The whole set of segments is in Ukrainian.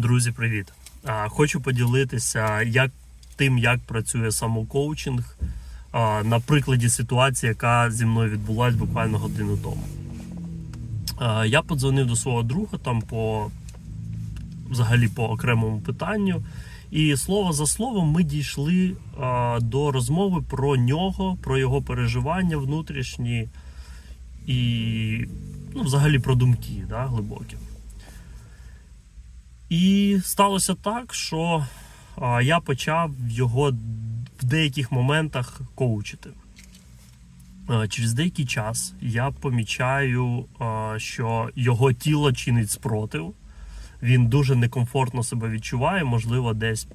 Друзі, привіт! Хочу поділитися як тим, як працює самокоучинг на прикладі ситуації, яка зі мною відбулася буквально годину тому. Я подзвонив до свого друга там по взагалі по окремому питанню. І слово за словом ми дійшли до розмови про нього, про його переживання внутрішні і ну, взагалі про думки да, глибокі. І сталося так, що я почав його в деяких моментах коучити. Через деякий час я помічаю, що його тіло чинить спротив. Він дуже некомфортно себе відчуває, можливо, десь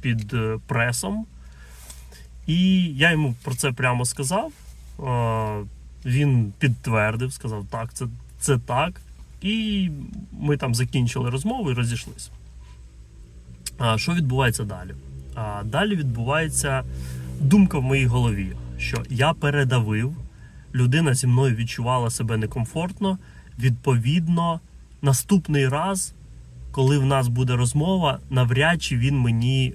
під е, пресом. І я йому про це прямо сказав. Він підтвердив, сказав, так, це, це так. І ми там закінчили розмову і розійшлися. А, Що відбувається далі? Далі відбувається думка в моїй голові, що я передавив, людина зі мною відчувала себе некомфортно. Відповідно, наступний раз, коли в нас буде розмова, навряд чи він мені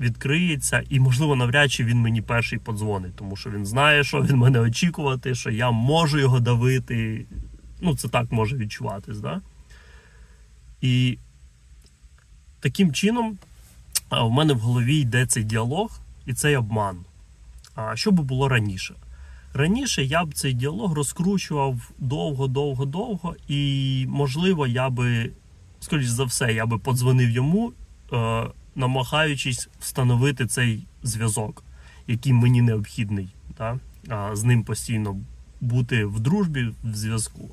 відкриється, і, можливо, навряд чи він мені перший подзвонить, тому що він знає, що він мене очікувати, що я можу його давити. Ну, це так може відчуватись, да? І таким чином в мене в голові йде цей діалог і цей обман. А що би було раніше? Раніше я б цей діалог розкручував довго, довго, довго, і, можливо, я би, скоріш за все, я би подзвонив йому, е, намагаючись встановити цей зв'язок, який мені необхідний, да? а, з ним постійно бути в дружбі, в зв'язку.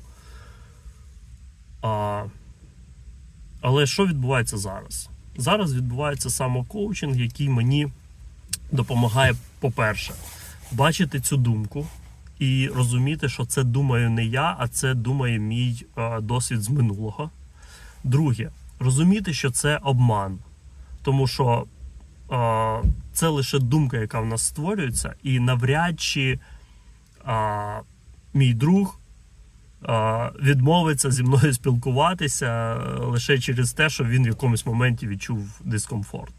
А, але що відбувається зараз? Зараз відбувається самокоучинг, який мені допомагає, по-перше, бачити цю думку і розуміти, що це думаю не я, а це думає мій е, досвід з минулого. Друге, розуміти, що це обман, тому що е, це лише думка, яка в нас створюється, і навряд чи е, мій друг відмовиться зі мною спілкуватися е, лише через те, що він в якомусь моменті відчув дискомфорт.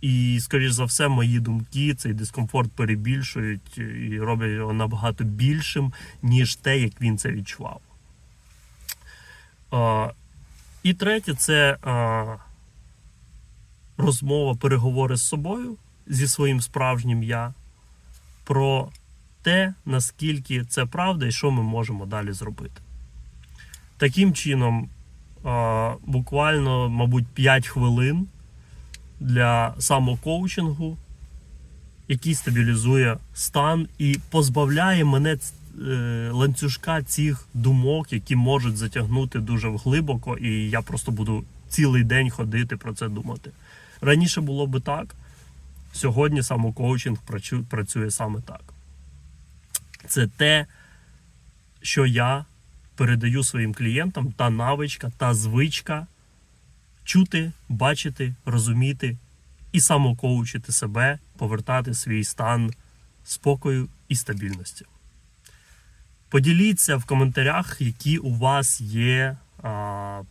І, скоріш за все, мої думки цей дискомфорт перебільшують і роблять його набагато більшим, ніж те, як він це відчував. І третє це розмова, переговори з собою зі своїм справжнім я про те, наскільки це правда і що ми можемо далі зробити. Таким чином, буквально, мабуть, 5 хвилин для самокоучингу, який стабілізує стан і позбавляє мене е, ланцюжка цих думок, які можуть затягнути дуже глибоко, і я просто буду цілий день ходити про це думати. Раніше було би так, сьогодні самокоучинг працює саме так. Це те, що я передаю своїм клієнтам, та навичка, та звичка чути, бачити, розуміти і самокоучити себе, повертати свій стан спокою і стабільності. Поділіться в коментарях, які у вас є а,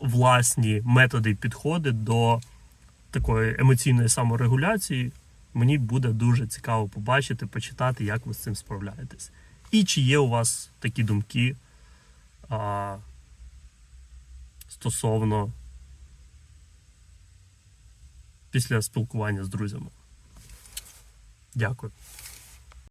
власні методи і підходи до такої емоційної саморегуляції. Мені буде дуже цікаво побачити, почитати, як ви з цим справляєтесь. І чи є у вас такі думки а, стосовно після спілкування з друзями. Дякую.